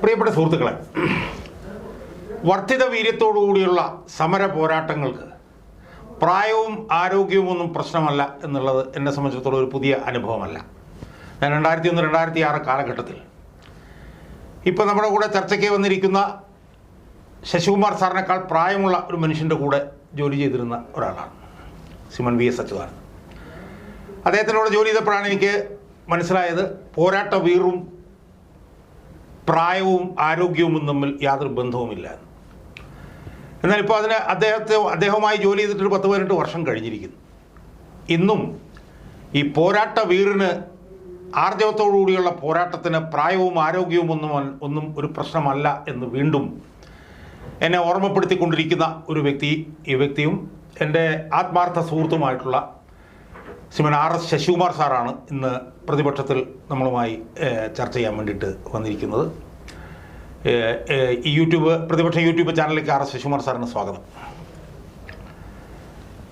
പ്രിയപ്പെട്ട സുഹൃത്തുക്കളെ വർദ്ധിത വീര്യത്തോടുകൂടിയുള്ള സമര പോരാട്ടങ്ങൾക്ക് പ്രായവും ആരോഗ്യവും ഒന്നും പ്രശ്നമല്ല എന്നുള്ളത് എന്നെ സംബന്ധിച്ചിടത്തോളം ഒരു പുതിയ അനുഭവമല്ല. ഞാൻ രണ്ടായിരത്തി ഒന്ന് രണ്ടായിരത്തി ആറ് കാലഘട്ടത്തിൽ ഇപ്പോൾ നമ്മുടെ കൂടെ ചർച്ചയ്ക്ക് വന്നിരിക്കുന്ന ശശികുമാർ സാറിനേക്കാൾ പ്രായമുള്ള ഒരു മനുഷ്യന്റെ കൂടെ ജോലി ചെയ്തിരുന്ന ഒരാളാണ് സിമൻ വി എസ് അച്യുതാനന്ദൻ. അദ്ദേഹത്തിനോട് ജോലി ചെയ്തപ്പോഴാണ് എനിക്ക് മനസ്സിലായത് പോരാട്ട വീറും പ്രായവും ആരോഗ്യവും തമ്മിൽ യാതൊരു ബന്ധവുമില്ല എന്ന്. എന്നാൽ ഇപ്പോൾ അതിന് അദ്ദേഹത്തെ അദ്ദേഹവുമായി ജോലി ചെയ്തിട്ടൊരു പത്ത് പതിനെട്ട് വർഷം കഴിഞ്ഞിരിക്കുന്നു ഇന്നും ഈ പോരാട്ട വീറിന് ആർജവത്തോടുകൂടിയുള്ള പോരാട്ടത്തിന് പ്രായവും ആരോഗ്യവും ഒന്നും ഒന്നും ഒരു പ്രശ്നമല്ല എന്ന് വീണ്ടും എന്നെ ഓർമ്മപ്പെടുത്തിക്കൊണ്ടിരിക്കുന്ന ഒരു വ്യക്തി ഈ വ്യക്തിയും എന്റെ ആത്മാർത്ഥ സുഹൃത്തുമായിട്ടുള്ള ശ്രീമൻ ആർ എസ് ശശികുമാർ സാറാണ് ഇന്ന് പ്രതിപക്ഷത്തിൽ നമ്മളുമായി ചർച്ച ചെയ്യാൻ വേണ്ടിയിട്ട് വന്നിരിക്കുന്നത്. ഈ യൂട്യൂബ് പ്രതിപക്ഷ യൂട്യൂബ് ചാനലിലേക്ക് ആർ എസ് ശശികുമാർ സാറിന് സ്വാഗതം.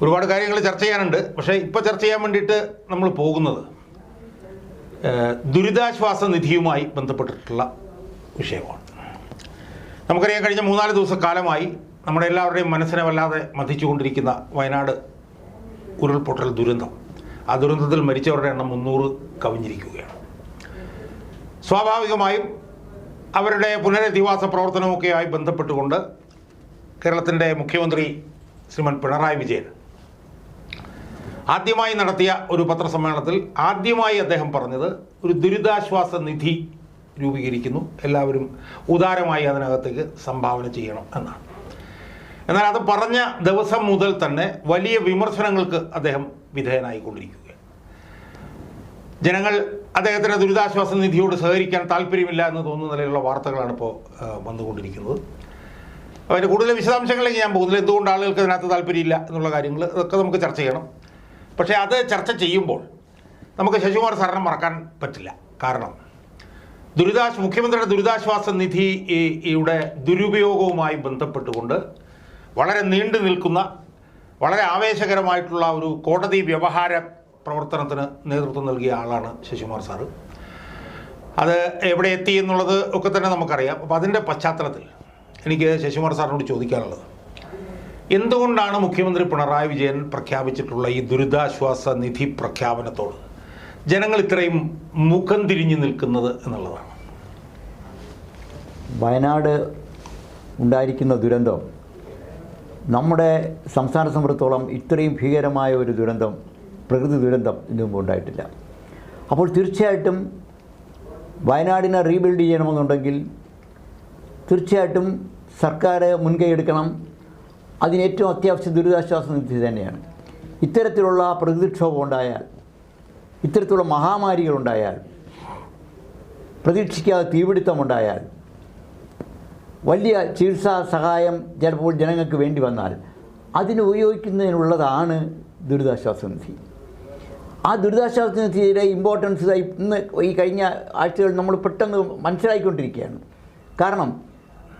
ഒരുപാട് കാര്യങ്ങൾ ചർച്ച ചെയ്യാനുണ്ട്. പക്ഷേ ഇപ്പോൾ ചർച്ച ചെയ്യാൻ വേണ്ടിയിട്ട് നമ്മൾ പോകുന്നത് ദുരിതാശ്വാസ നിധിയുമായി ബന്ധപ്പെട്ടിട്ടുള്ള വിഷയമാണ്. നമുക്കറിയാം കഴിഞ്ഞ മൂന്നാൽ ദിവസക്കാലമായി നമ്മുടെ എല്ലാവരുടെയും മനസ്സിനെ വല്ലാതെ മതിച്ചുകൊണ്ടിരിക്കുന്ന വയനാട് ഉരുൾപൊട്ടൽ ദുരന്തം. ആ ദുരന്തത്തിൽ മരിച്ചവരുടെ എണ്ണം മുന്നൂറ് കവിഞ്ഞിരിക്കുകയാണ്. സ്വാഭാവികമായും അവരുടെ പുനരധിവാസ പ്രവർത്തനമൊക്കെയായി ബന്ധപ്പെട്ടുകൊണ്ട് കേരളത്തിന്റെ മുഖ്യമന്ത്രി ശ്രീമൻ പിണറായി വിജയൻ ആദ്യമായി നടത്തിയ ഒരു പത്രസമ്മേളനത്തിൽ ആദ്യമായി അദ്ദേഹം പറഞ്ഞത് ഒരു ദുരിതാശ്വാസ നിധി രൂപീകരിക്കുന്നു. എല്ലാവരും ഉദാരമായി അതിനകത്തേക്ക് സംഭാവന ചെയ്യണം എന്നാണ്. എന്നാൽ അത് പറഞ്ഞ ദിവസം മുതൽ തന്നെ വലിയ വിമർശനങ്ങൾക്ക് അദ്ദേഹം വിധേയനായിക്കൊണ്ടിരിക്കുകയാണ്. ജനങ്ങൾ അദ്ദേഹത്തിന് ദുരിതാശ്വാസ നിധിയോട് സഹകരിക്കാൻ താല്പര്യമില്ല എന്ന് തോന്നുന്ന നിലയിലുള്ള വാർത്തകളാണ് ഇപ്പോൾ വന്നുകൊണ്ടിരിക്കുന്നത്. അതിന്റെ കൂടുതൽ വിശദാംശങ്ങളിലേക്ക് ഞാൻ പോകുന്നില്ല. എന്തുകൊണ്ട് ആളുകൾക്ക് അതിനകത്ത് താല്പര്യമില്ല എന്നുള്ള കാര്യങ്ങൾ അതൊക്കെ നമുക്ക് ചർച്ച ചെയ്യണം. പക്ഷേ അത് ചർച്ച ചെയ്യുമ്പോൾ നമുക്ക് ശശികുമാർ സാറിനെ മറക്കാൻ പറ്റില്ല. കാരണം ദുരിതാശ് മുഖ്യമന്ത്രിയുടെ ദുരിതാശ്വാസ നിധി ഈ- യുടെ ദുരുപയോഗവുമായി ബന്ധപ്പെട്ടുകൊണ്ട് വളരെ നീണ്ടു നിൽക്കുന്ന വളരെ ആവേശകരമായിട്ടുള്ള ഒരു കോടതി വ്യവഹാര പ്രവർത്തനത്തിന് നേതൃത്വം നൽകിയ ആളാണ് ശശികുമാർ സാറ് അത് എവിടെ എത്തി എന്നുള്ളത് ഒക്കെ തന്നെ നമുക്കറിയാം. അപ്പോൾ അതിന്റെ പശ്ചാത്തലത്തിൽ എനിക്ക് ശശികുമാർ സാറിനോട് ചോദിക്കാനുള്ളത്. എന്തുകൊണ്ടാണ് മുഖ്യമന്ത്രി പിണറായി വിജയൻ പ്രഖ്യാപിച്ചിട്ടുള്ള ഈ ദുരിതാശ്വാസ നിധി പ്രഖ്യാപനത്തോട് ജനങ്ങൾ ഇത്രയും മുഖം തിരിഞ്ഞു നിൽക്കുന്നത് എന്നുള്ളതാണ്? വയനാട് ഉണ്ടായിരിക്കുന്ന ദുരന്തം നമ്മുടെ സംസ്ഥാന സംബന്ധിച്ചോളം ഇത്രയും ഭീകരമായ ഒരു ദുരന്തം പ്രകൃതി ദുരന്തം ഇതിനു മുമ്പ് ഉണ്ടായിട്ടില്ല. അപ്പോൾ തീർച്ചയായിട്ടും വയനാടിനെ റീബിൽഡ് ചെയ്യണമെന്നുണ്ടെങ്കിൽ തീർച്ചയായിട്ടും സർക്കാർ മുൻകൈ എടുക്കണം. അതിന് ഏറ്റവും അത്യാവശ്യം ദുരിതാശ്വാസ നിധി തന്നെയാണ്. ഇത്തരത്തിലുള്ള പ്രകൃതിക്ഷോഭം ഉണ്ടായാൽ ഇത്തരത്തിലുള്ള മഹാമാരികളുണ്ടായാൽ പ്രതീക്ഷിക്കാതെ തീപിടുത്തമുണ്ടായാൽ വലിയ ചികിത്സാ സഹായം ചിലപ്പോൾ ജനങ്ങൾക്ക് വേണ്ടി വന്നാൽ അതിന് ഉപയോഗിക്കുന്നതിനുള്ളതാണ് ദുരിതാശ്വാസ നിധി. ആ ദുരിതാശ്വാസ നിധിയുടെ ഇമ്പോർട്ടൻസ് ഇന്ന് ഈ കഴിഞ്ഞ ആഴ്ചകൾ നമ്മൾ പെട്ടെന്ന് മനസ്സിലാക്കിക്കൊണ്ടിരിക്കുകയാണ് കാരണം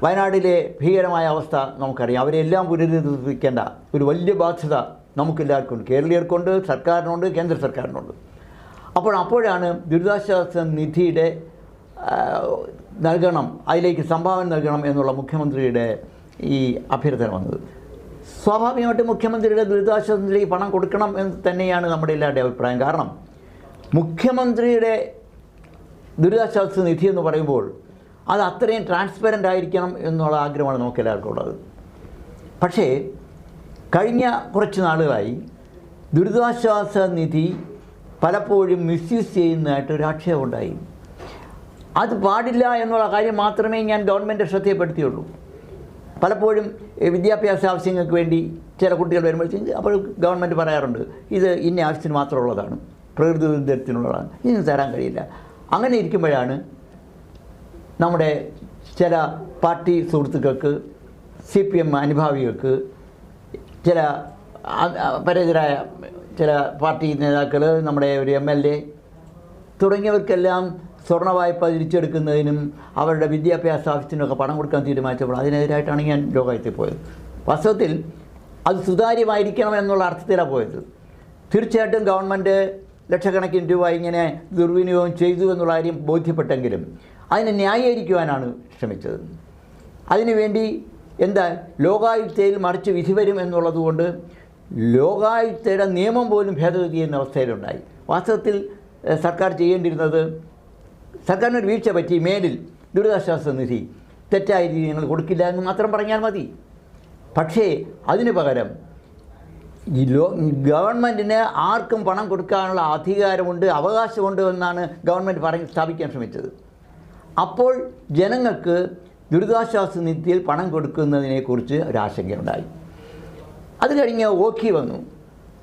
വയനാടിലെ ഭീകരമായ അവസ്ഥ നമുക്കറിയാം. അവരെല്ലാം പുനരുദ്ധരിക്കേണ്ട ഒരു വലിയ ബാധ്യത നമുക്കെല്ലാവർക്കും ഉണ്ട്. കേരളീയർക്കുണ്ട് സർക്കാരിനുണ്ട് കേന്ദ്ര സർക്കാരിനുണ്ട്. അപ്പോൾ അപ്പോഴാണ് ദുരിതാശ്വാസ നിധിയുടെ നൽകണം അതിലേക്ക് സംഭാവന നൽകണം എന്നുള്ള മുഖ്യമന്ത്രിയുടെ ഈ അഭ്യർത്ഥന വന്നത്. സ്വാഭാവികമായിട്ടും മുഖ്യമന്ത്രിയുടെ ദുരിതാശ്വാസ നിധിയിലേക്ക് പണം കൊടുക്കണം എന്ന് തന്നെയാണ് നമ്മുടെ എല്ലാവരുടെയും അഭിപ്രായം. കാരണം മുഖ്യമന്ത്രിയുടെ ദുരിതാശ്വാസ നിധി എന്ന് പറയുമ്പോൾ അത് അത്രയും ട്രാൻസ്പെറന്റ് ആയിരിക്കണം എന്നുള്ള ആഗ്രഹമാണ് നമുക്ക് എല്ലാവർക്കും ഉള്ളത്. പക്ഷേ കഴിഞ്ഞ കുറച്ച് നാളുകളായി ദുരിതാശ്വാസ നിധി പലപ്പോഴും മിസ്യൂസ് ചെയ്യുന്നതായിട്ട് ഒരു ആക്ഷേപമുണ്ടായി അത് പാടില്ല എന്നുള്ള കാര്യം മാത്രമേ ഞാൻ ഗവൺമെന്റ് ശ്രദ്ധയപ്പെടുത്തിയുള്ളൂ. പലപ്പോഴും വിദ്യാഭ്യാസ ആവശ്യങ്ങൾക്ക് വേണ്ടി ചില കുട്ടികൾ വരുമ്പോഴത്തേക്ക് അപ്പോൾ ഗവൺമെന്റ് പറയാറുണ്ട് ഇത് ഇന്ന ആവശ്യത്തിന് മാത്രമുള്ളതാണ് പ്രകൃതി ദുരിതത്തിനുള്ളതാണ് ഇതിന് തരാൻ കഴിയില്ല. അങ്ങനെ ഇരിക്കുമ്പോഴാണ് നമ്മുടെ ചില പാർട്ടി സുഹൃത്തുക്കൾക്ക് സി പി എം അനുഭാവികൾക്ക് ചില പരേതരായ ചില പാർട്ടി നേതാക്കൾ നമ്മുടെ ഒരു എം എൽ എ തുടങ്ങിയവർക്കെല്ലാം സ്വർണ വായ്പ തിരിച്ചെടുക്കുന്നതിനും അവരുടെ വിദ്യാഭ്യാസ ആവശ്യത്തിനൊക്കെ പണം കൊടുക്കാൻ തീരുമാനിച്ചപ്പോൾ അതിനെതിരായിട്ടാണ് ഞാൻ ലോകായത്തിൽ പോയത്. വാസ്തവത്തിൽ അത് സുതാര്യമായിരിക്കണം എന്നുള്ള അർത്ഥത്തിലാണ് പോയത്. തീർച്ചയായിട്ടും ഗവൺമെന്റ് ലക്ഷക്കണക്കിന് രൂപ ഇങ്ങനെ ദുർവിനിയോഗം ചെയ്തു എന്നുള്ള കാര്യം ബോധ്യപ്പെട്ടെങ്കിലും അതിനെ ന്യായീകരിക്കുവാനാണ് ശ്രമിച്ചത്. അതിനുവേണ്ടി എന്താ ലോകായുക്തയിൽ മറിച്ച് വിധി വരും എന്നുള്ളതുകൊണ്ട് ലോകായുക്തയുടെ നിയമം പോലും ഭേദഗതി ചെയ്യുന്ന അവസ്ഥയിലുണ്ടായി. വാസ്തവത്തിൽ സർക്കാർ ചെയ്യേണ്ടിയിരുന്നത് സർക്കാരിന് ഒരു വീഴ്ച പറ്റി മേലിൽ ദുരിതാശ്വാസ നിധി. തെറ്റായ രീതി ഞങ്ങൾ കൊടുക്കില്ല എന്ന് മാത്രം പറഞ്ഞാൽ മതി. പക്ഷേ അതിന് പകരം ഈ ലോ ഗവൺമെന്റിന് ആർക്കും പണം കൊടുക്കാനുള്ള അധികാരമുണ്ട് അവകാശമുണ്ട് എന്നാണ് ഗവൺമെന്റ് പറഞ്ഞ് സ്ഥാപിക്കാൻ ശ്രമിച്ചത്. അപ്പോൾ ജനങ്ങൾക്ക് ദുരിതാശ്വാസ നിധിയിൽ പണം കൊടുക്കുന്നതിനെക്കുറിച്ച് ഒരാശങ്കയുണ്ടായി അത് കഴിഞ്ഞ് ഓക്കി വന്നു.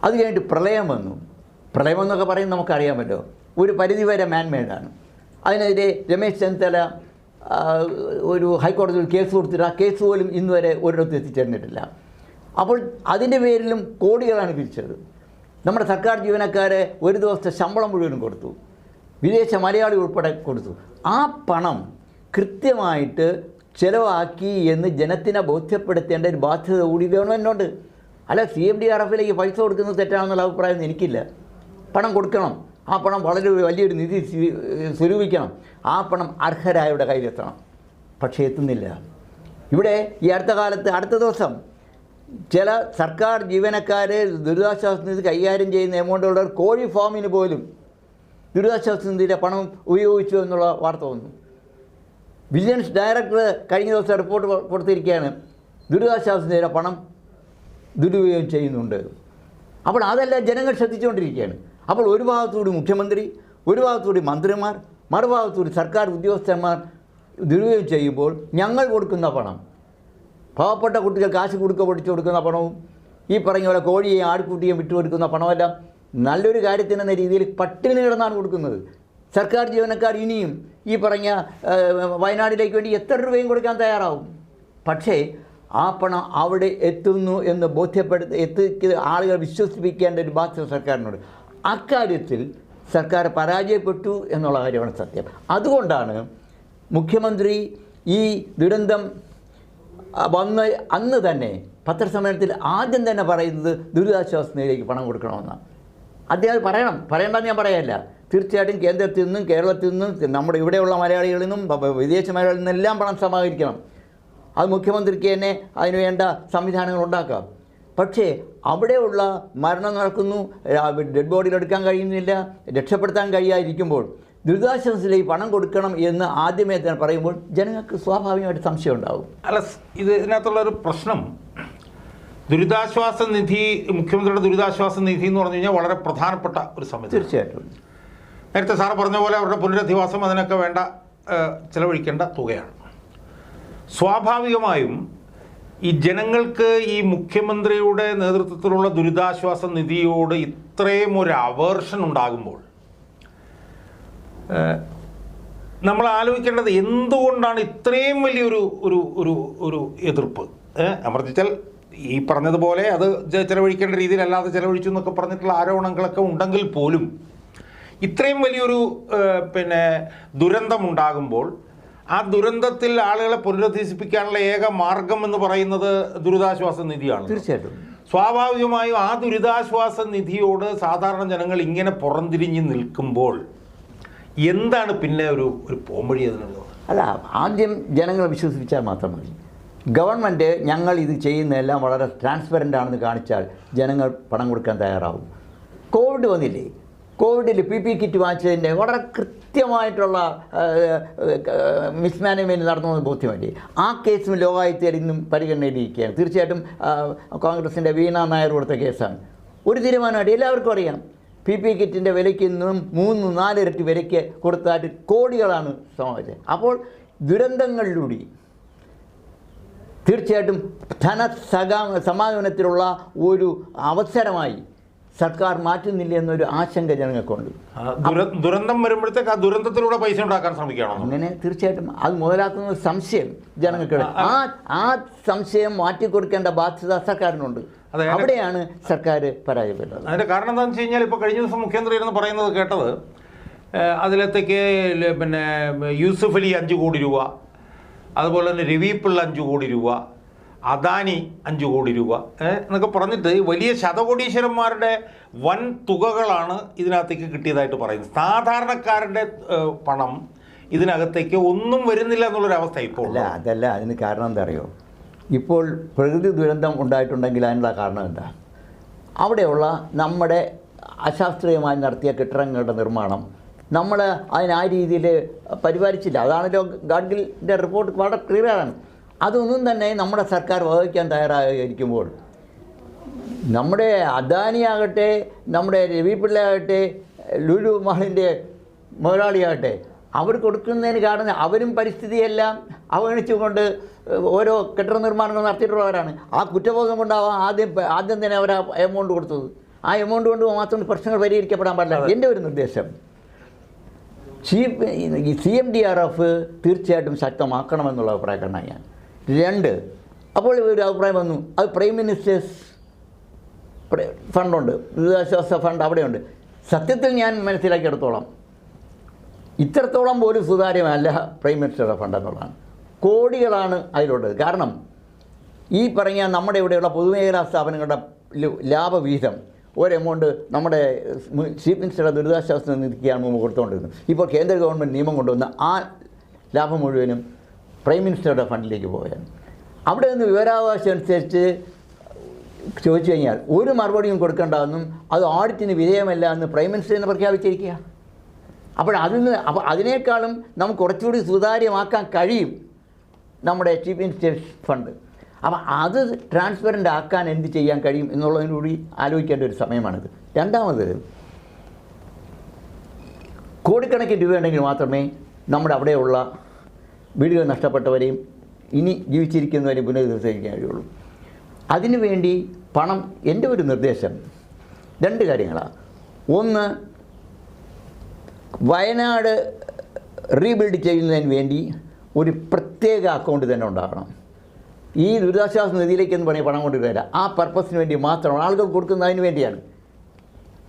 അത് കഴിഞ്ഞിട്ട് പ്രളയം വന്നു. പ്രളയം എന്നൊക്കെ പറയുന്നത് നമുക്കറിയാമല്ലോ. ഒരു പരിധിവരെ മാൻമേഡാണ് അതിനെതിരെ രമേശ് ചെന്നിത്തല ഒരു ഹൈക്കോടതിയിൽ കേസ് കൊടുത്തിട്ട് ആ കേസ് പോലും ഇന്ന് വരെ ഒരിടത്തും എത്തിച്ചേർന്നിട്ടില്ല. അപ്പോൾ അതിന്റെ പേരിലും കോടികളാണ് പിരിച്ചത്. നമ്മുടെ സർക്കാർ ജീവനക്കാരെ ഒരു ദിവസത്തെ ശമ്പളം മുഴുവനും കൊടുത്തു. വിദേശ മലയാളി ഉൾപ്പെടെ കൊടുത്തു. ആ പണം കൃത്യമായിട്ട് ചിലവാക്കി എന്ന് ജനത്തിനെ ബോധ്യപ്പെടുത്തേണ്ട ഒരു ബാധ്യത കൂടി ഗവൺമെന്റിനുണ്ട് അല്ല സി എം ഡി ആർ എഫിലേക്ക് പൈസ കൊടുക്കുന്നത് തെറ്റാണെന്നുള്ള അഭിപ്രായം എനിക്കില്ല. പണം കൊടുക്കണം. ആ പണം വളരെ വലിയൊരു നിധി സ്വീ- സ്വരൂപിക്കണം. ആ പണം അർഹരായവരുടെ കയ്യിലെത്തണം. പക്ഷേ എത്തുന്നില്ല. ഇവിടെ ഈ അടുത്ത കാലത്ത് അടുത്ത ദിവസം ചില സർക്കാർ ജീവനക്കാർ ദുരിതാശ്വാസ നിധി കൈകാര്യം ചെയ്യുന്ന എമൗണ്ടുള്ളവർ കോഴി ഫാമിന് പോലും ദുരിതാശ്വാസ നിധിയുടെ പണം ഉപയോഗിച്ചു എന്നുള്ള വാർത്ത വന്നു. വിജിലൻസ് ഡയറക്ടർ കഴിഞ്ഞ ദിവസം റിപ്പോർട്ട് കൊടുത്തിരിക്കുകയാണ് ദുരിതാശ്വാസ നിധിയുടെ പണം ദുരുപയോഗം ചെയ്യുന്നുണ്ട്. അപ്പോൾ അതെല്ലാം ജനങ്ങൾ ശ്രദ്ധിച്ചുകൊണ്ടിരിക്കുകയാണ്. അപ്പോൾ ഒരു ഭാഗത്തുകൂടി മുഖ്യമന്ത്രി ഒരു ഭാഗത്തുകൂടി മന്ത്രിമാർ മറുഭാഗത്തുകൂടി സർക്കാർ ഉദ്യോഗസ്ഥന്മാർ ദുരുപയോഗം ചെയ്യുമ്പോൾ ഞങ്ങൾ കൊടുക്കുന്ന പണം പാവപ്പെട്ട കുട്ടികൾ കാശ് കൊടുക്കുക പൊടിച്ചു കൊടുക്കുന്ന പണവും ഈ പറഞ്ഞ പോലെ കോഴിയെയും ആടുക്കുട്ടിയെയും വിട്ടു കൊടുക്കുന്ന പണമെല്ലാം നല്ലൊരു കാര്യത്തിനെന്ന രീതിയിൽ പട്ടിണി കിടന്നാണ് കൊടുക്കുന്നത്. സർക്കാർ ജീവനക്കാർ ഇനിയും ഈ പറഞ്ഞ വയനാടിലേക്ക് വേണ്ടി എത്ര രൂപയും കൊടുക്കാൻ തയ്യാറാവും? പക്ഷേ ആ പണം അവിടെ എത്തുന്നു എന്ന് ബോധ്യപ്പെടുത്ത എത്തിക്ക് ആളുകൾ വിശ്വസിപ്പിക്കേണ്ട ഒരു ബാധ്യത സർക്കാരിനോട് അക്കാര്യത്തിൽ സർക്കാർ പരാജയപ്പെട്ടു എന്നുള്ള കാര്യമാണ് സത്യം. അതുകൊണ്ടാണ് മുഖ്യമന്ത്രി ഈ ദുരന്തം വന്ന് അന്ന് തന്നെ പത്രസമ്മേളനത്തിൽ ആദ്യം തന്നെ പറയുന്നത് ദുരിതാശ്വാസ നിധിയിലേക്ക് പണം കൊടുക്കണമെന്നാണ്. അദ്ദേഹം പറയണം. പറയണ്ടെന്ന് ഞാൻ പറയല്ല. തീർച്ചയായിട്ടും കേന്ദ്രത്തിൽ നിന്നും കേരളത്തിൽ നിന്നും നമ്മുടെ ഇവിടെയുള്ള മലയാളികളിൽ നിന്നും വിദേശ മലയാളികളിൽ നിന്നെല്ലാം പണം സമാഹരിക്കണം. അത് മുഖ്യമന്ത്രിക്ക് തന്നെ അതിനുവേണ്ട സംവിധാനങ്ങൾ ഉണ്ടാക്കാം. പക്ഷേ അവിടെയുള്ള മരണം നടക്കുന്നു. ഡെഡ് ബോഡിയിൽ എടുക്കാൻ കഴിയുന്നില്ല രക്ഷപ്പെടുത്താൻ കഴിയാതിരിക്കുമ്പോൾ ദുരിതാശ്വാസത്തിലേക്ക് പണം കൊടുക്കണം എന്ന് ആദ്യമേ തന്നെ പറയുമ്പോൾ ജനങ്ങൾക്ക് സ്വാഭാവികമായിട്ട് സംശയം ഉണ്ടാകും. അല്ല ഇത് ഇതിനകത്തുള്ള ഒരു പ്രശ്നം. ദുരിതാശ്വാസ നിധി മുഖ്യമന്ത്രിയുടെ ദുരിതാശ്വാസ നിധി എന്ന് പറഞ്ഞു കഴിഞ്ഞാൽ വളരെ പ്രധാനപ്പെട്ട ഒരു സമയം തീർച്ചയായിട്ടും. നേരത്തെ സാറ് പറഞ്ഞ പോലെ അവരുടെ പുനരധിവാസം അതിനൊക്കെ വേണ്ട ചെലവഴിക്കേണ്ട തുകയാണ്. സ്വാഭാവികമായും ഈ ജനങ്ങൾക്ക് ഈ മുഖ്യമന്ത്രിയുടെ നേതൃത്വത്തിലുള്ള ദുരിതാശ്വാസ നിധിയോട് ഇത്രയും ഒരു അവേർഷൻ ഉണ്ടാകുമ്പോൾ നമ്മൾ ആലോചിക്കേണ്ടത് എന്തുകൊണ്ടാണ് ഇത്രയും വലിയൊരു ഒരു ഒരു ഒരു എതിർപ്പ്? അമർത്തിച്ചാൽ ഈ പറഞ്ഞതുപോലെ അത് ചെലവഴിക്കേണ്ട രീതിയിലല്ലാതെ ചെലവഴിച്ചു എന്നൊക്കെ പറഞ്ഞിട്ടുള്ള ആരോപണങ്ങളൊക്കെ ഉണ്ടെങ്കിൽ പോലും ഇത്രയും വലിയൊരു പിന്നെ പിന്നെ ദുരന്തമുണ്ടാകുമ്പോൾ ആ ദുരന്തത്തിൽ ആളുകളെ പുനരധിവസിപ്പിക്കാനുള്ള ഏക മാർഗം എന്ന് പറയുന്നത് ദുരിതാശ്വാസ നിധിയാണ്. തീർച്ചയായിട്ടും. സ്വാഭാവികമായും ആ ദുരിതാശ്വാസ നിധിയോട് സാധാരണ ജനങ്ങൾ ഇങ്ങനെ പുറംതിരിഞ്ഞ് നിൽക്കുമ്പോൾ എന്താണ് പിന്നെ ഒരു ഒരു പോംവഴി അതിനുള്ളത്? അല്ല ആദ്യം ജനങ്ങൾ വിശ്വസിപ്പിച്ചാൽ മാത്രം മതി. ഗവൺമെന്റ് ഞങ്ങൾ ഇത് ചെയ്യുന്നതെല്ലാം വളരെ ട്രാൻസ്പെറന്റ് ആണെന്ന് കാണിച്ചാൽ ജനങ്ങൾ പണം കൊടുക്കാൻ തയ്യാറാവും. കോവിഡ് വന്നില്ലേ? കോവിഡിൽ പി പി കിറ്റ് വാങ്ങിച്ചതിന്റെ വളരെ കൃത്യമായിട്ടുള്ള മിസ്മാനേജ്മെന്റ് നടന്നു ബോധ്യമായി ആ കേസും ലോകായുക്തർ ഇന്നും പരിഗണനയിലിരിക്കുകയാണ്. തീർച്ചയായിട്ടും കോൺഗ്രസിന്റെ വീണ നായർ കൊടുത്ത കേസാണ്. ഒരു തീരുമാനമായിട്ട് എല്ലാവർക്കും അറിയാം. പി പി കിറ്റിന്റെ വിലയ്ക്ക് നിന്നും മൂന്ന് നാലിരട്ടി വിലയ്ക്ക് കൊടുത്തായിട്ട് കോടികളാണ് സമാപിച്ചത് അപ്പോൾ ദുരന്തങ്ങളിലൂടെ തീർച്ചയായിട്ടും ധനസഗ സമാഗമനത്തിലുള്ള ഒരു അവസരമായി സർക്കാർ മാറ്റുന്നില്ല എന്നൊരു ആശങ്ക ജനങ്ങൾക്കുണ്ട്. ദുരന്തം വരുമ്പോഴത്തേക്ക് ആ ദുരന്തത്തിലൂടെ പൈസ ഉണ്ടാക്കാൻ ശ്രമിക്കണം അങ്ങനെ തീർച്ചയായിട്ടും അത് മുതലാക്കുന്ന സംശയം ജനങ്ങൾക്ക് ആ ആ സംശയം മാറ്റിക്കൊടുക്കേണ്ട ബാധ്യത സർക്കാരിനുണ്ട്. അവിടെയാണ് സർക്കാർ പരാജയപ്പെട്ടത്. അതിന്റെ കാരണം എന്താണെന്ന് വെച്ച് കഴിഞ്ഞാൽ ഇപ്പോൾ കഴിഞ്ഞ ദിവസം മുഖ്യമന്ത്രി ഇരുന്ന് പറയുന്നത് കേട്ടത് അതിലത്തേക്ക് പിന്നെ യൂസുഫ് അലി അഞ്ച് കോടി രൂപ അതുപോലെ തന്നെ രവി പിള്ള അഞ്ച് കോടി രൂപ അദാനി അഞ്ച് കോടി രൂപ. എന്നൊക്കെ പറഞ്ഞിട്ട് വലിയ ശതകോടീശ്വരന്മാരുടെ വൻ തുകകളാണ് ഇതിനകത്തേക്ക് കിട്ടിയതായിട്ട് പറയുന്നത്. സാധാരണക്കാരുടെ പണം ഇതിനകത്തേക്ക് ഒന്നും വരുന്നില്ല എന്നുള്ളൊരവസ്ഥ ഇപ്പോൾ അല്ല അതല്ല അതിന് കാരണം എന്താ അറിയോ? ഇപ്പോൾ പ്രകൃതി ദുരന്തം ഉണ്ടായിട്ടുണ്ടെങ്കിൽ അതിനുള്ള കാരണം എന്താ? അവിടെയുള്ള നമ്മുടെ അശാസ്ത്രീയമായി നടത്തിയ കെട്ടിടങ്ങളുടെ നിർമ്മാണം നമ്മൾ അതിന് ആ രീതിയിൽ പരിപാലിച്ചില്ല. അതാണല്ലോ ഗാഡ്ഗിലിന്റെ റിപ്പോർട്ട് വളരെ ക്ലിയറാണ് അതൊന്നും തന്നെ നമ്മുടെ സർക്കാർ വഹിക്കാൻ തയ്യാറായിരിക്കുമ്പോൾ നമ്മുടെ അദാനിയാകട്ടെ നമ്മുടെ രവി പിള്ളയാകട്ടെ ലുലു മഹലിന്റെ മുതലാളിയാകട്ടെ അവർ കൊടുക്കുന്നതിന് കാരണം അവരും പരിസ്ഥിതിയെല്ലാം അവഗണിച്ചുകൊണ്ട് ഓരോ കെട്ടിട നിർമ്മാണങ്ങൾ നടത്തിയിട്ടുള്ളവരാണ്. ആ കുറ്റബോധം കൊണ്ടാവാം ആദ്യം ആദ്യം തന്നെ അവർ ആ എമൗണ്ട് കൊടുത്തത്. ആ എമൗണ്ട് കൊണ്ട് മാത്രം പ്രശ്നങ്ങൾ പരിഹരിക്കപ്പെടാൻ പാടില്ല. എന്റെ ഒരു നിർദ്ദേശം ചീഫ് ഈ C M D R F തീർച്ചയായിട്ടും ശക്തമാക്കണമെന്നുള്ള അഭിപ്രായക്കാരനാണ് ഞാൻ. രണ്ട്. അപ്പോൾ ഒരു അഭിപ്രായം വന്നു. അത് പ്രൈം മിനിസ്റ്റേഴ്സ് ഫണ്ടുണ്ട് ദുരിതാശ്വാസ ഫണ്ട് അവിടെയുണ്ട്. സത്യത്തിൽ ഞാൻ മനസ്സിലാക്കിയെടുത്തോളം ഇത്രത്തോളം പോലും സുതാര്യമല്ല പ്രൈം മിനിസ്റ്ററുടെ ഫണ്ട് എന്നുള്ളതാണ്. കോടികളാണ് അതിലുള്ളത്. കാരണം ഈ പറഞ്ഞ നമ്മുടെ ഇവിടെയുള്ള പൊതുമേഖലാ സ്ഥാപനങ്ങളുടെ ലാഭവിഹിതം ഒരു എമൗണ്ട് നമ്മുടെ ചീഫ് മിനിസ്റ്ററുടെ ദുരിതാശ്വാസ നിധിക്കാണ് മുമ്പ് കൊടുത്തുകൊണ്ടിരുന്നത്. ഇപ്പോൾ കേന്ദ്ര ഗവൺമെന്റ് നിയമം കൊണ്ടുവന്ന ആ ലാഭം മുഴുവനും പ്രൈം മിനിസ്റ്ററുടെ ഫണ്ടിലേക്ക് പോയാൽ അവിടെ നിന്ന് വിവരാവകാശം അനുസരിച്ച് ചോദിച്ചു കഴിഞ്ഞാൽ ഒരു മറുപടിയും കൊടുക്കേണ്ടതെന്നും അത് ഓഡിറ്റിന് വിധേയമല്ല എന്ന് പ്രൈം മിനിസ്റ്റർ എന്ന് പ്രഖ്യാപിച്ചിരിക്കുക അപ്പോൾ അതിൽ നിന്ന് അപ്പോൾ അതിനേക്കാളും നമുക്ക് കുറച്ചുകൂടി സുതാര്യമാക്കാൻ കഴിയും നമ്മുടെ ചീഫ് മിനിസ്റ്റേഴ്സ് ഫണ്ട് അപ്പോൾ അത് ട്രാൻസ്പെറന്റ് ആക്കാൻ എന്ത് ചെയ്യാൻ കഴിയും എന്നുള്ളതിനുകൂടി ആലോചിക്കേണ്ട ഒരു സമയമാണിത്. രണ്ടാമത് കോടിക്കണക്കിന് രൂപയുണ്ടെങ്കിൽ മാത്രമേ നമ്മുടെ അവിടെയുള്ള വീടുകൾ നഷ്ടപ്പെട്ടവരെയും ഇനി ജീവിച്ചിരിക്കുന്നവരെയും പുനരധിവസിക്കാൻ കഴിയുള്ളൂ. അതിനുവേണ്ടി പണം എന്റെ ഒരു നിർദ്ദേശം. രണ്ട് കാര്യങ്ങളാണ് ഒന്ന് വയനാട് റീബിൽഡ് ചെയ്യുന്നതിന് വേണ്ടി ഒരു പ്രത്യേക അക്കൗണ്ട് തന്നെ ഉണ്ടാക്കണം ഈ ദുരിതാശ്വാസ നിധിയിലേക്ക് എന്ന് പറഞ്ഞ് പണം കൊണ്ടുവരില്ല ആ പർപ്പസിന് വേണ്ടി മാത്രമാണ് ആളുകൾ കൊടുക്കുന്നതിന് വേണ്ടിയാണ്.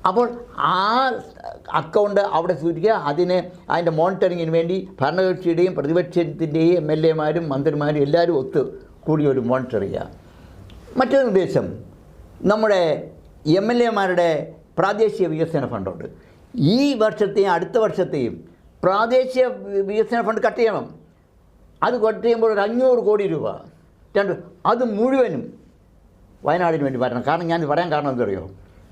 അപ്പോൾ ആ അക്കൗണ്ട് അവിടെ സൂചിക്കുക അതിനെ അതിന്റെ മോണിറ്ററിങ്ങിന് വേണ്ടി ഭരണകക്ഷിയുടെയും പ്രതിപക്ഷത്തിന്റെയും എം എൽ എമാരും മന്ത്രിമാരും എല്ലാവരും ഒത്ത് കൂടി ഒരു മോണിറ്റർ ചെയ്യുക. മറ്റൊരു നിർദ്ദേശം നമ്മുടെ എം എൽ എമാരുടെ പ്രാദേശിക വികസന ഫണ്ടുണ്ട് ഈ വർഷത്തെയും അടുത്ത വർഷത്തെയും പ്രാദേശിക വികസന ഫണ്ട് കട്ട് ചെയ്യണം. അത് കട്ട് ചെയ്യുമ്പോൾ ഒരു അഞ്ഞൂറ് കോടി രൂപ. രണ്ട് അത് മുഴുവനും വയനാടിന് വേണ്ടി വരണം. കാരണം ഞാൻ പറയാൻ കാരണം എന്തറിയോ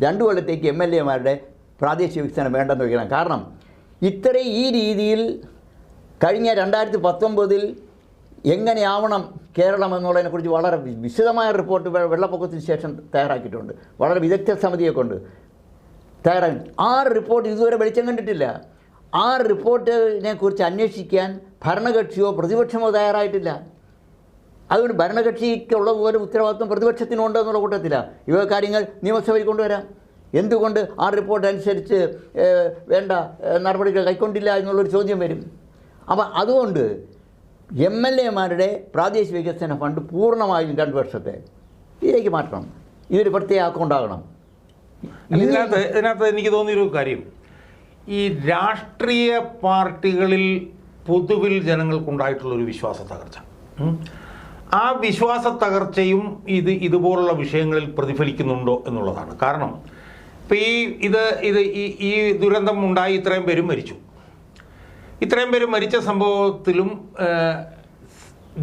രണ്ടു കൊല്ലത്തേക്ക് എം എൽ എമാരുടെ പ്രാദേശിക വികസനം വേണ്ടെന്ന് വയ്ക്കണം. കാരണം ഇത്രയും ഈ രീതിയിൽ കഴിഞ്ഞ രണ്ടായിരത്തി പത്തൊമ്പതിൽ എങ്ങനെയാവണം കേരളം എന്നുള്ളതിനെക്കുറിച്ച് വളരെ വിശദമായ റിപ്പോർട്ട് വെള്ളപ്പൊക്കത്തിന് ശേഷം തയ്യാറാക്കിയിട്ടുണ്ട്. വളരെ വിദഗ്ധ സമിതിയെ കൊണ്ട് തയ്യാറാക്കി. ആ റിപ്പോർട്ട് ഇതുവരെ വെളിച്ചം കണ്ടിട്ടില്ല. ആ റിപ്പോർട്ടിനെ കുറിച്ച് അന്വേഷിക്കാൻ ഭരണകക്ഷിയോ പ്രതിപക്ഷമോ തയ്യാറായിട്ടില്ല. അതുകൊണ്ട് ഭരണകക്ഷിക്കുള്ള പോലെ ഉത്തരവാദിത്വം പ്രതിപക്ഷത്തിനുണ്ട് എന്നുള്ള കൂട്ടത്തിലാണ് ഇവ കാര്യങ്ങൾ നിയമസഭയിൽ കൊണ്ടുവരാം. എന്തുകൊണ്ട് ആ റിപ്പോർട്ട് അനുസരിച്ച് വേണ്ട നടപടികൾ കൈക്കൊണ്ടില്ല എന്നുള്ളൊരു ചോദ്യം വരും. അപ്പം അതുകൊണ്ട് എം എൽ എമാരുടെ പ്രാദേശിക വികസന ഫണ്ട് പൂർണമായും രണ്ട് വർഷത്തെ ഇതിലേക്ക് മാറ്റണം. ഇതൊരു പ്രത്യേക അക്കൗണ്ടാകണം ഇതിനകത്ത് ഇതിനകത്ത് എനിക്ക് തോന്നിയൊരു കാര്യം. ഈ രാഷ്ട്രീയ പാർട്ടികളിൽ പൊതുവിൽ ജനങ്ങൾക്കുണ്ടായിട്ടുള്ളൊരു വിശ്വാസ തകർച്ച. ആ വിശ്വാസ തകർച്ചയും ഇത് ഇതുപോലുള്ള വിഷയങ്ങളിൽ പ്രതിഫലിക്കുന്നുണ്ടോ എന്നുള്ളതാണ്. കാരണം ഇപ്പം ഈ ഇത് ഇത് ഈ ഈ ദുരന്തം ഉണ്ടായി ഇത്രയും പേരും മരിച്ചു. ഇത്രയും പേര് മരിച്ച സംഭവത്തിലും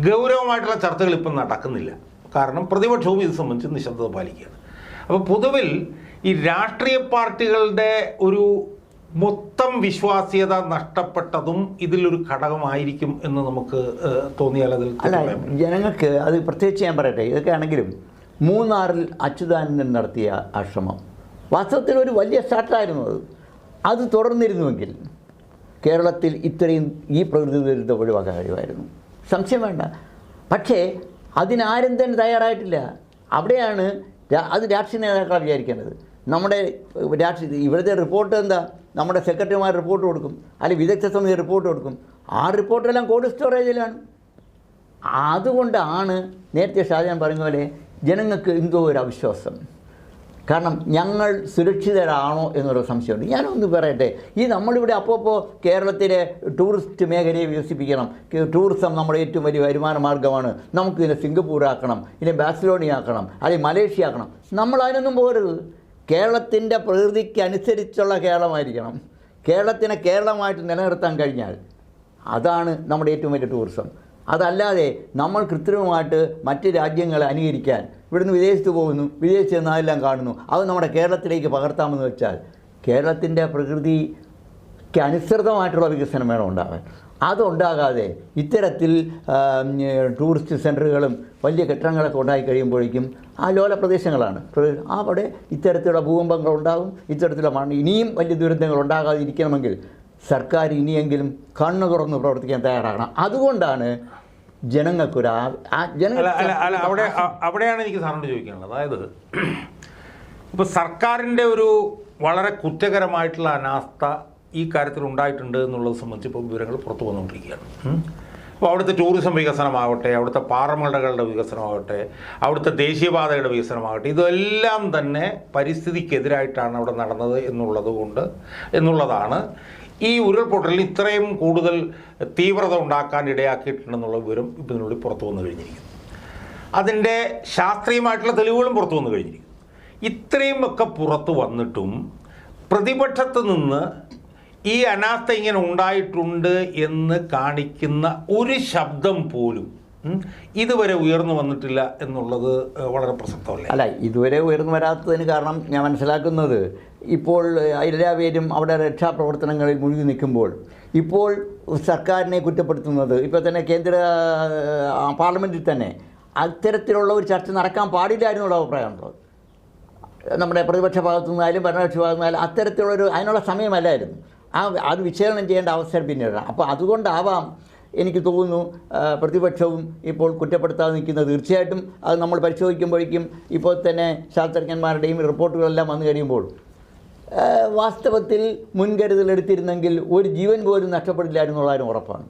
ഗൗരവമായിട്ടുള്ള ചർച്ചകൾ ഇപ്പം നടക്കുന്നില്ല. കാരണം പ്രതിപക്ഷവും ഇത് സംബന്ധിച്ച് നിശബ്ദത പാലിക്കുകയാണ്. അപ്പോൾ പൊതുവിൽ ഈ രാഷ്ട്രീയ പാർട്ടികളുടെ ഒരു മൊത്തം വിശ്വാസ്യത നഷ്ടപ്പെട്ടതും ഇതിലൊരു ഘടകമായിരിക്കും എന്ന് നമുക്ക് തോന്നിയാൽ അതിൽ അല്ല. ജനങ്ങൾക്ക് അത് പ്രത്യേകിച്ച് ഞാൻ പറയട്ടെ ഇതൊക്കെ ആണെങ്കിലും മൂന്നാറിൽ അച്യുതാനന്ദൻ നടത്തിയ ആശ്രമം വാസ്തവത്തിൽ ഒരു വലിയ സ്റ്റാർട്ടായിരുന്നു അത്. അത് തുടർന്നിരുന്നുവെങ്കിൽ കേരളത്തിൽ ഇത്രയും ഈ പ്രകൃതി ദുരിതം ഒഴിവാക്കാൻ കഴിയുമായിരുന്നു. സംശയം വേണ്ട. പക്ഷേ അതിനാരും തന്നെ തയ്യാറായിട്ടില്ല. അവിടെയാണ് അത് രാഷ്ട്രീയ നേതാക്കളാണ് വിചാരിക്കേണ്ടത്. നമ്മുടെ രാഷ്ട്രീയ ഇവിടുത്തെ റിപ്പോർട്ട് എന്താ? നമ്മുടെ സെക്രട്ടറിമാർ റിപ്പോർട്ട് കൊടുക്കും. അല്ലെങ്കിൽ വിദഗ്ധ സമിതി റിപ്പോർട്ട് കൊടുക്കും. ആ റിപ്പോർട്ടെല്ലാം കോഡ് സ്റ്റോറേജിലാണ് അതുകൊണ്ടാണ് നേരത്തെ ഷാജാൻ പറഞ്ഞ പോലെ ജനങ്ങൾക്ക് എന്തോ ഒരു അവിശ്വാസം. കാരണം ഞങ്ങൾ സുരക്ഷിതരാണോ എന്നൊരു സംശയമുണ്ട്. ഞാനൊന്ന് പറയട്ടെ. ഈ നമ്മളിവിടെ അപ്പോൾ കേരളത്തിലെ ടൂറിസ്റ്റ് മേഖലയെ വികസിപ്പിക്കണം. ടൂറിസം നമ്മുടെ ഏറ്റവും വലിയ വരുമാന മാർഗമാണ് നമുക്ക് ഇതിനെ സിംഗപ്പൂർ ആക്കണം ഇതിനെ ബാസിലോണിയ ആക്കണം അല്ലെങ്കിൽ മലേഷ്യ ആക്കണം. നമ്മൾ അതിനൊന്നും പോകരുത്. കേരളത്തിന്റെ പ്രകൃതിക്ക് അനുസരിച്ചുള്ള കേരളമായിരിക്കണം. കേരളത്തിനെ കേരളമായിട്ട് നിലനിർത്താൻ കഴിഞ്ഞാൽ അതാണ് നമ്മുടെ ഏറ്റവും വലിയ ടൂറിസം അതല്ലാതെ നമ്മൾ കൃത്രിമമായിട്ട് മറ്റ് രാജ്യങ്ങളെ അനുകരിക്കാൻ ഇവിടുന്ന് വിദേശത്ത് പോകുന്നു വിദേശത്ത് ചെന്ന് അതെല്ലാം കാണുന്നു. അത് നമ്മുടെ കേരളത്തിലേക്ക് പകർത്താമെന്ന് വെച്ചാൽ കേരളത്തിന്റെ പ്രകൃതിക്ക് അനുസൃതമായിട്ടുള്ള വികസനം വേണം ഉണ്ടാകാൻ അതുണ്ടാകാതെ ഇത്തരത്തിൽ ടൂറിസ്റ്റ് സെന്ററുകളും വലിയ കെട്ടിടങ്ങളൊക്കെ ഉണ്ടായി കഴിയുമ്പോഴേക്കും ആ ലോല പ്രദേശങ്ങളാണ്. അവിടെ ഇത്തരത്തിലുള്ള ഭൂകമ്പങ്ങൾ ഉണ്ടാകും ഇത്തരത്തിലുള്ള മണ്ണ് ഇനിയും വലിയ ദുരന്തങ്ങൾ ഉണ്ടാകാതിരിക്കണമെങ്കിൽ സർക്കാർ ഇനിയെങ്കിലും കണ്ണു തുറന്ന് പ്രവർത്തിക്കാൻ തയ്യാറാകണം. അതുകൊണ്ടാണ് ജനങ്ങൾക്കൊരു ആ- ജനങ്ങൾ അവിടെ അവിടെയാണ് എനിക്ക് സാറിനോട് ചോദിക്കാനുള്ളത്. അതായത് ഇപ്പോൾ സർക്കാരിന്റെ ഒരു വളരെ കുറ്റകരമായിട്ടുള്ള അനാസ്ഥ ഈ കാര്യത്തിൽ ഉണ്ടായിട്ടുണ്ട് എന്നുള്ളത് സംബന്ധിച്ച് ഇപ്പോൾ വിവരങ്ങൾ പുറത്തു വന്നുകൊണ്ടിരിക്കുകയാണ്. അപ്പോൾ അവിടുത്തെ ടൂറിസം വികസനമാവട്ടെ അവിടുത്തെ പാറമടകളുടെ വികസനമാകട്ടെ അവിടുത്തെ ദേശീയപാതയുടെ വികസനമാകട്ടെ ഇതെല്ലാം തന്നെ പരിസ്ഥിതിക്കെതിരായിട്ടാണ് അവിടെ നടന്നത് എന്നുള്ളത് കൊണ്ട് എന്നുള്ളതാണ്. ഈ ഉരുൾപൊട്ടലിന് ഇത്രയും കൂടുതൽ തീവ്രത ഉണ്ടാക്കാൻ ഇടയാക്കിയിട്ടുണ്ടെന്നുള്ള വിവരം ഇതിനുള്ളിൽ പുറത്തു വന്നു കഴിഞ്ഞിരിക്കുന്നു. അതിന്റെ ശാസ്ത്രീയമായിട്ടുള്ള തെളിവുകളും പുറത്തു വന്നു കഴിഞ്ഞിരിക്കുന്നു. ഇത്രയും ഒക്കെ പുറത്തു വന്നിട്ടും പ്രതിപക്ഷത്ത് നിന്ന് ഈ അനാസ്ഥ ഇങ്ങനെ ഉണ്ടായിട്ടുണ്ട് എന്ന് കാണിക്കുന്ന ഒരു ശബ്ദം പോലും ഇതുവരെ ഉയർന്നു വന്നിട്ടില്ല എന്നുള്ളത് വളരെ പ്രസക്തമല്ലേ? അല്ല ഇതുവരെ ഉയർന്നു വരാത്തതിന് കാരണം ഞാൻ മനസ്സിലാക്കുന്നത് ഇപ്പോൾ എല്ലാവരും അവിടെ രക്ഷാപ്രവർത്തനങ്ങളിൽ മുഴുകി നിൽക്കുമ്പോൾ ഇപ്പോൾ സർക്കാരിനെ കുറ്റപ്പെടുത്തുന്നത് ഇപ്പോൾ തന്നെ കേന്ദ്ര പാർലമെന്റിൽ തന്നെ അത്തരത്തിലുള്ള ഒരു ചർച്ച നടക്കാൻ പാടില്ലായിരുന്നുള്ള അഭിപ്രായമുണ്ടോ നമ്മുടെ പ്രതിപക്ഷ ഭാഗത്തു നിന്നായാലും ഭരണപക്ഷ ഭാഗത്തു നിന്നായാലും അത്തരത്തിലുള്ളൊരു അതിനുള്ള സമയമല്ലായിരുന്നു. ആ അത് വിശകലനം ചെയ്യേണ്ട അവസരം പിന്നീട് അപ്പോൾ അതുകൊണ്ടാവാം എനിക്ക് തോന്നുന്നു പ്രതിപക്ഷവും ഇപ്പോൾ കുറ്റപ്പെടുത്താതെ നിൽക്കുന്നത്. തീർച്ചയായിട്ടും അത് നമ്മൾ പരിശോധിക്കുമ്പോഴേക്കും ഇപ്പോൾ തന്നെ ശാസ്ത്രജ്ഞന്മാരുടെയും റിപ്പോർട്ടുകളെല്ലാം വന്നു കഴിയുമ്പോൾ വാസ്തവത്തിൽ മുൻകരുതൽ എടുത്തിരുന്നെങ്കിൽ ഒരു ജീവൻ പോലും നഷ്ടപ്പെടില്ലായിരുന്നുള്ളതിന് ഉറപ്പാണ്.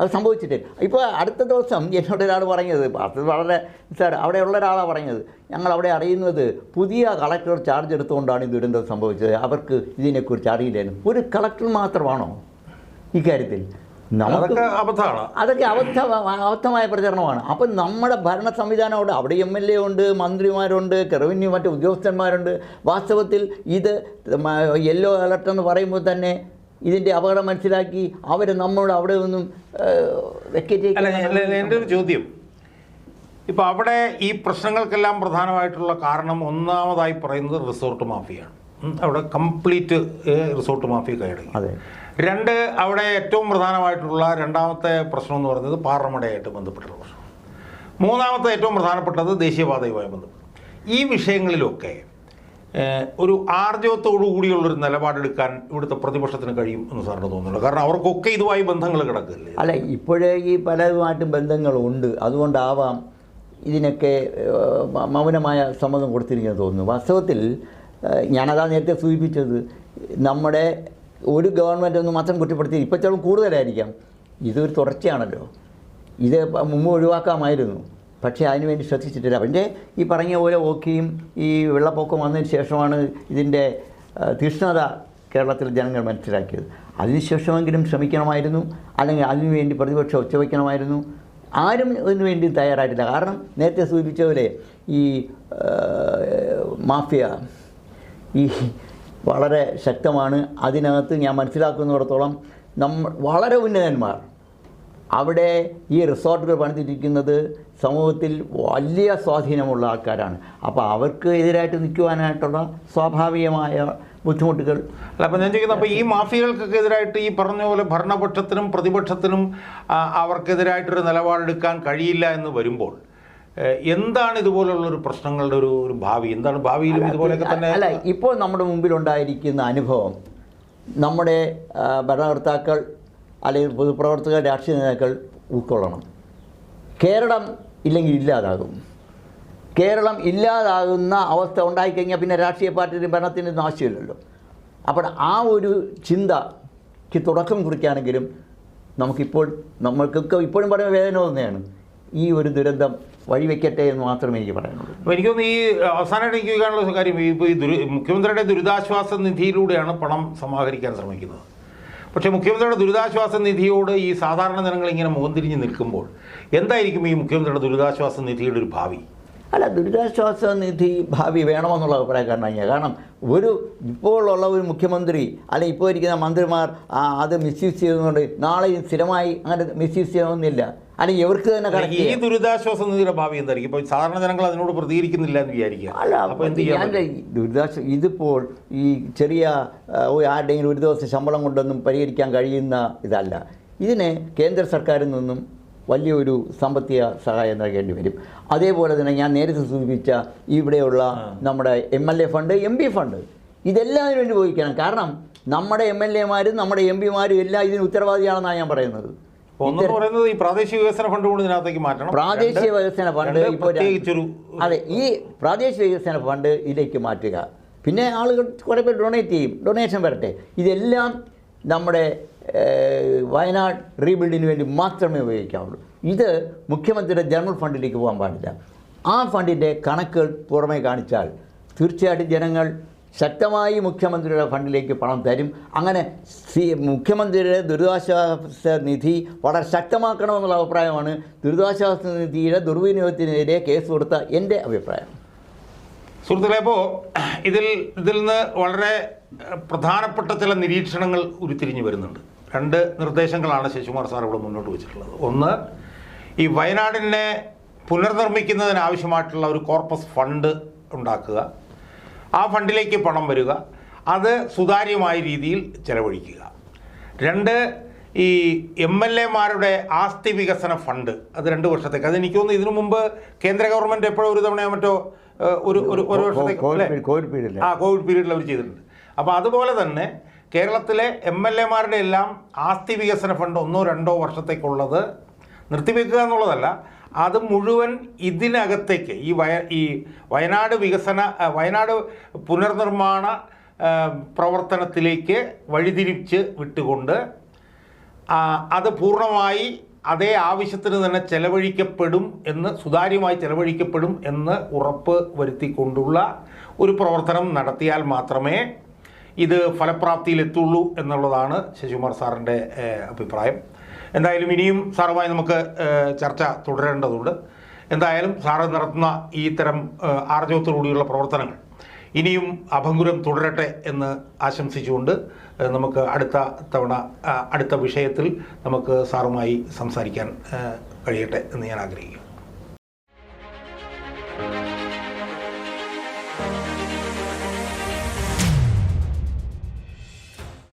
അത് സംഭവിച്ചിട്ടില്ല. ഇപ്പോൾ അടുത്ത ദിവസം എന്നോട് ഒരാൾ പറഞ്ഞത് അത് വളരെ സാർ അവിടെയുള്ള ഒരാളാണ് പറഞ്ഞത് ഞങ്ങൾ അവിടെ അറിയുന്നത് പുതിയ കളക്ടർ ചാർജ് എടുത്തുകൊണ്ടാണ് ഈ ദുരന്തം സംഭവിച്ചത്. അവർക്ക് ഇതിനെക്കുറിച്ച് അറിയില്ലായിരുന്നു. ഒരു കളക്ടർ മാത്രമാണോ ഇക്കാര്യത്തിൽ നമുക്ക് അതൊക്കെ അബദ്ധമാണ്. അതൊക്കെ അബദ്ധ അബദ്ധമായ പ്രചരണമാണ്. അപ്പം നമ്മുടെ ഭരണ സംവിധാനമുണ്ട്. അവിടെ എം എൽ എ ഉണ്ട് മന്ത്രിമാരുണ്ട് റവന്യൂ മറ്റു ഉദ്യോഗസ്ഥന്മാരുണ്ട്. വാസ്തവത്തിൽ ഇത് യെല്ലോ അലർട്ട് എന്ന് പറയുമ്പോൾ തന്നെ ഇതിന്റെ അപകടം മനസ്സിലാക്കി അവർ നമ്മളോട് അവിടെ നിന്നും എന്റെ ഒരു ചോദ്യം. ഇപ്പോൾ അവിടെ ഈ പ്രശ്നങ്ങൾക്കെല്ലാം പ്രധാനമായിട്ടുള്ള കാരണം ഒന്നാമതായി പറയുന്നത് റിസോർട്ട് മാഫിയാണ്. അവിടെ കംപ്ലീറ്റ് റിസോർട്ട് മാഫിയ കൈയടങ്ങി. അതെ. രണ്ട് അവിടെ ഏറ്റവും പ്രധാനമായിട്ടുള്ള രണ്ടാമത്തെ പ്രശ്നം എന്ന് പറയുന്നത് പാറമടയായിട്ട് ബന്ധപ്പെട്ടുള്ള പ്രശ്നം. മൂന്നാമത്തെ ഏറ്റവും പ്രധാനപ്പെട്ടത് ദേശീയപാതയുമായി ബന്ധപ്പെട്ട്. ഈ വിഷയങ്ങളിലൊക്കെ ഒരു ആർജവത്തോടു കൂടിയുള്ളൊരു നിലപാടെടുക്കാൻ ഇവിടുത്തെ പ്രതിപക്ഷത്തിന് കഴിയും എന്ന് സാറിന് തോന്നുന്നുണ്ട്. കാരണം അവർക്കൊക്കെ ഇതുമായി ബന്ധങ്ങൾ കിടക്കില്ലേ? അല്ല ഇപ്പോഴേ ഈ പലതുമായിട്ടും ബന്ധങ്ങളുണ്ട്. അതുകൊണ്ടാവാം ഇതിനൊക്കെ മൗനമായ സമ്മതം കൊടുത്തിരിക്കുന്നത് തോന്നുന്നു. വാസ്തവത്തിൽ ഞാനതാ നേരത്തെ സൂചിപ്പിച്ചത് നമ്മുടെ ഒരു ഗവൺമെന്റ് ഒന്നും മാത്രം കുറ്റപ്പെടുത്തി ചിലപ്പോൾ കൂടുതലായിരിക്കാം. ഇതൊരു തുടർച്ചയാണല്ലോ. ഇത് മുമ്പ് ഒഴിവാക്കാമായിരുന്നു. പക്ഷേ അതിനുവേണ്ടി ശ്രദ്ധിച്ചിട്ടില്ല. അതിന്റെ ഈ പറഞ്ഞ പോലെ ഓക്കെയും ഈ വെള്ളപ്പൊക്കം വന്നതിന് ശേഷമാണ് ഇതിന്റെ തീഷ്ണത കേരളത്തിലെ ജനങ്ങൾ മനസ്സിലാക്കിയത്. അതിനുശേഷമെങ്കിലും ശ്രമിക്കണമായിരുന്നു അല്ലെങ്കിൽ അതിനുവേണ്ടി പ്രതിപക്ഷം ഒച്ചവയ്ക്കണമായിരുന്നു ആരും ഇതിനു വേണ്ടി തയ്യാറായിട്ടില്ല. കാരണം നേരത്തെ സൂചിപ്പിച്ച പോലെ ഈ മാഫിയ ഈ വളരെ ശക്തമാണ്. അതിനകത്ത് ഞാൻ മനസ്സിലാക്കുന്നിടത്തോളം നമ്മൾ വളരെ ഉന്നതന്മാർ. അവിടെ ഈ റിസോർട്ടുകൾ പണിതിരിക്കുന്നത് സമൂഹത്തിൽ വലിയ സ്വാധീനമുള്ള ആൾക്കാരാണ്. അപ്പോൾ അവർക്ക് എതിരായിട്ട് നിൽക്കുവാനായിട്ടുള്ള സ്വാഭാവികമായ ബുദ്ധിമുട്ടുകൾ അല്ല അപ്പം ഞാൻ ചോദിക്കുന്നത് അപ്പോൾ ഈ മാഫിയകൾക്കൊക്കെ എതിരായിട്ട് ഈ പറഞ്ഞ പോലെ ഭരണപക്ഷത്തിനും പ്രതിപക്ഷത്തിനും അവർക്കെതിരായിട്ടൊരു നിലപാടെടുക്കാൻ കഴിയില്ല എന്ന് വരുമ്പോൾ എന്താണ് ഇതുപോലുള്ള ഒരു പ്രശ്നങ്ങളുടെ ഒരു ഒരു ഭാവി? എന്താണ് ഭാവിയിലും ഇതുപോലെയൊക്കെ തന്നെ അല്ല ഇപ്പോൾ നമ്മുടെ മുമ്പിലുണ്ടായിരിക്കുന്ന അനുഭവം നമ്മുടെ ഭരണകർത്താക്കൾ അല്ലെങ്കിൽ പൊതുപ്രവർത്തകർ രാഷ്ട്രീയ നേതാക്കൾ ഉൾക്കൊള്ളണം. കേരളം ഇല്ലെങ്കിൽ ഇല്ലാതാകും. കേരളം ഇല്ലാതാകുന്ന അവസ്ഥ ഉണ്ടായിക്കഴിഞ്ഞാൽ പിന്നെ രാഷ്ട്രീയ പാർട്ടിയുടെ ഭരണത്തിന്റെ ആവശ്യമില്ലല്ലോ അപ്പോൾ ആ ഒരു ചിന്തയ്ക്ക് തുടക്കം കുറിക്കുകയാണെങ്കിലും നമുക്കിപ്പോൾ നമ്മൾക്കൊക്കെ ഇപ്പോഴും പറയുന്ന വേദന തന്നെയാണ് ഈ ഒരു ദുരന്തം വഴിവെക്കട്ടെ എന്ന് മാത്രമേ എനിക്ക് പറയാനുള്ളൂ. അപ്പോൾ എനിക്കൊന്ന് ഈ അവസാനമായിട്ട് എനിക്ക് കാര്യം ഈ ദുരി മുഖ്യമന്ത്രിയുടെ ദുരിതാശ്വാസ നിധിയിലൂടെയാണ് പണം സമാഹരിക്കാൻ ശ്രമിക്കുന്നത്. പക്ഷേ മുഖ്യമന്ത്രിയുടെ ദുരിതാശ്വാസ നിധിയോട് ഈ സാധാരണ ജനങ്ങൾ ഇങ്ങനെ മുഖം തിരിഞ്ഞ് നിൽക്കുമ്പോൾ എന്തായിരിക്കും ഈ മുഖ്യമന്ത്രിയുടെ ദുരിതാശ്വാസ നിധിയുടെ ഒരു ഭാവി? അല്ല ദുരിതാശ്വാസ നിധി ഭാവി വേണമെന്നുള്ള അഭിപ്രായക്കാരനാണ് ഞാൻ കാരണം ഒരു ഇപ്പോഴുള്ള ഒരു മുഖ്യമന്ത്രി അല്ലെങ്കിൽ ഇപ്പോൾ ഇരിക്കുന്ന മന്ത്രിമാർ അത് മിസ്യൂസ് ചെയ്തതുകൊണ്ട് നാളെയും സ്ഥിരമായി അങ്ങനെ മിസ്യൂസ് ചെയ്യണമെന്നില്ല. അല്ലെങ്കിൽ ഇവർക്ക് തന്നെ കണക്ട് ഈ ദുരിതാശ്വാസ നിധിയുടെ ഭാവി എന്തായിരിക്കും? ഇപ്പോൾ സാധാരണ ജനങ്ങൾ അതിനോട് പ്രതികരിക്കുന്നില്ല എന്ന് വിചാരിക്കുക. അല്ല അപ്പോൾ എന്ത് ചെയ്യാൻ ദുരിതാശ്വാസ ഇതിപ്പോൾ ഈ ചെറിയ ആരുടെയെങ്കിലും ഒരു ദിവസം ശമ്പളം കൊണ്ടൊന്നും പരിഹരിക്കാൻ കഴിയുന്ന ഇതല്ല. ഇതിന് കേന്ദ്ര സർക്കാരിൽ നിന്നും വലിയൊരു സാമ്പത്തിക സഹായം നൽകേണ്ടി വരും. അതേപോലെ തന്നെ ഞാൻ നേരത്തെ സൂചിപ്പിച്ച ഇവിടെയുള്ള നമ്മുടെ M L A fund M P fund. ഇതെല്ലാം അതിനുവേണ്ടി ഉപയോഗിക്കണം കാരണം നമ്മുടെ എം എൽ എമാരും നമ്മുടെ എം പിമാരും എല്ലാം ഇതിന് ഉത്തരവാദിയാണെന്നാണ് ഞാൻ പറയുന്നത്. പറയുന്നത് ഈ പ്രാദേശിക വികസന ഫണ്ട് ഇതിനകത്തേക്ക് മാറ്റണം. പ്രാദേശിക വികസന ഫണ്ട് പ്രത്യേകിച്ചൊരു അതെ ഈ പ്രാദേശിക വികസന ഫണ്ട് ഇതിലേക്ക് മാറ്റുക. പിന്നെ ആളുകൾ കുറേ പേർ ഡൊണേറ്റ് ചെയ്യും. ഡൊണേഷൻ വരട്ടെ. ഇതെല്ലാം നമ്മുടെ വയനാട് റീബിൽഡിന് വേണ്ടി മാത്രമേ ഉപയോഗിക്കാവുള്ളൂ. ഇത് മുഖ്യമന്ത്രിയുടെ ജനറൽ ഫണ്ടിലേക്ക് പോകാൻ പാടില്ല. ആ ഫണ്ടിന്റെ കണക്കുകൾ പുറമേ കാണിച്ചാൽ തീർച്ചയായിട്ടും ജനങ്ങൾ ശക്തമായി മുഖ്യമന്ത്രിയുടെ ഫണ്ടിലേക്ക് പണം തരും. അങ്ങനെ സി മുഖ്യമന്ത്രിയുടെ ദുരിതാശ്വാസ നിധി വളരെ ശക്തമാക്കണമെന്നുള്ള അഭിപ്രായമാണ് ദുരിതാശ്വാസ നിധിയുടെ ദുർവിനിയോഗത്തിനെതിരെ കേസ് കൊടുത്ത എന്റെ അഭിപ്രായം. സുഹൃത്തുക്കളെ അപ്പോൾ ഇതിൽ ഇതിൽ നിന്ന് വളരെ പ്രധാനപ്പെട്ട ചില നിരീക്ഷണങ്ങൾ ഉരുത്തിരിഞ്ഞു വരുന്നുണ്ട്. രണ്ട് നിർദ്ദേശങ്ങളാണ് ശശികുമാർ സാർ ഇവിടെ മുന്നോട്ട് വെച്ചിട്ടുള്ളത്. ഒന്ന് ഈ വയനാടിനെ പുനർനിർമ്മിക്കുന്നതിനാവശ്യമായിട്ടുള്ള ഒരു കോർപ്പസ് ഫണ്ട് ഉണ്ടാക്കുക. ആ ഫണ്ടിലേക്ക് പണം വരിക അത് സുതാര്യമായ രീതിയിൽ ചെലവഴിക്കുക. രണ്ട് ഈ എം എൽ എമാരുടെ ആസ്തി വികസന ഫണ്ട് അത് രണ്ട് വർഷത്തേക്ക്. അത് എനിക്ക് തോന്നുന്നു ഇതിനു മുമ്പ് കേന്ദ്ര ഗവൺമെന്റ് എപ്പോഴും ഒരു തവണയോ മറ്റോ ഒരു ഒരു ഒരു വർഷത്തേക്ക് കോവിഡ് പീരീഡിൽ ആ കോവിഡ് പീരീഡിൽ അവർ ചെയ്തിട്ടുണ്ട്. അപ്പോൾ അതുപോലെ തന്നെ കേരളത്തിലെ എം എൽ എമാരുടെ എല്ലാം ആസ്തി വികസന ഫണ്ട് ഒന്നോ രണ്ടോ വർഷത്തേക്കുള്ളത് നിർത്തിവെക്കുക എന്നുള്ളതല്ല അത് മുഴുവൻ ഇതിനകത്തേക്ക് ഈ വയ ഈ വയനാട് വികസന വയനാട് പുനർനിർമ്മാണ പ്രവർത്തനത്തിലേക്ക് വഴിതിരിച്ച് വിട്ടുകൊണ്ട് അത് പൂർണമായി അതേ ആവശ്യത്തിന് തന്നെ ചെലവഴിക്കപ്പെടും എന്ന് സുതാര്യമായി ചെലവഴിക്കപ്പെടും എന്ന് ഉറപ്പ് വരുത്തിക്കൊണ്ടുള്ള ഒരു പ്രവർത്തനം നടത്തിയാൽ മാത്രമേ ഇത് ഫലപ്രാപ്തിയിലെത്തുള്ളൂ എന്നുള്ളതാണ് ശശികുമാർ സാറിന്റെ അഭിപ്രായം. എന്തായാലും ഇനിയും സാറുമായി നമുക്ക് ചർച്ച തുടരേണ്ടതുണ്ട്. എന്തായാലും സാറ് നടത്തുന്ന ഈ തരം ആർജവത്തോടുകൂടിയുള്ള പ്രവർത്തനങ്ങൾ ഇനിയും അഭംഗുരം തുടരട്ടെ എന്ന് ആശംസിച്ചുകൊണ്ട് നമുക്ക് അടുത്ത തവണ അടുത്ത വിഷയത്തിൽ നമുക്ക് സാറുമായി സംസാരിക്കാൻ കഴിയട്ടെ എന്ന് ഞാൻ ആഗ്രഹിക്കുന്നു.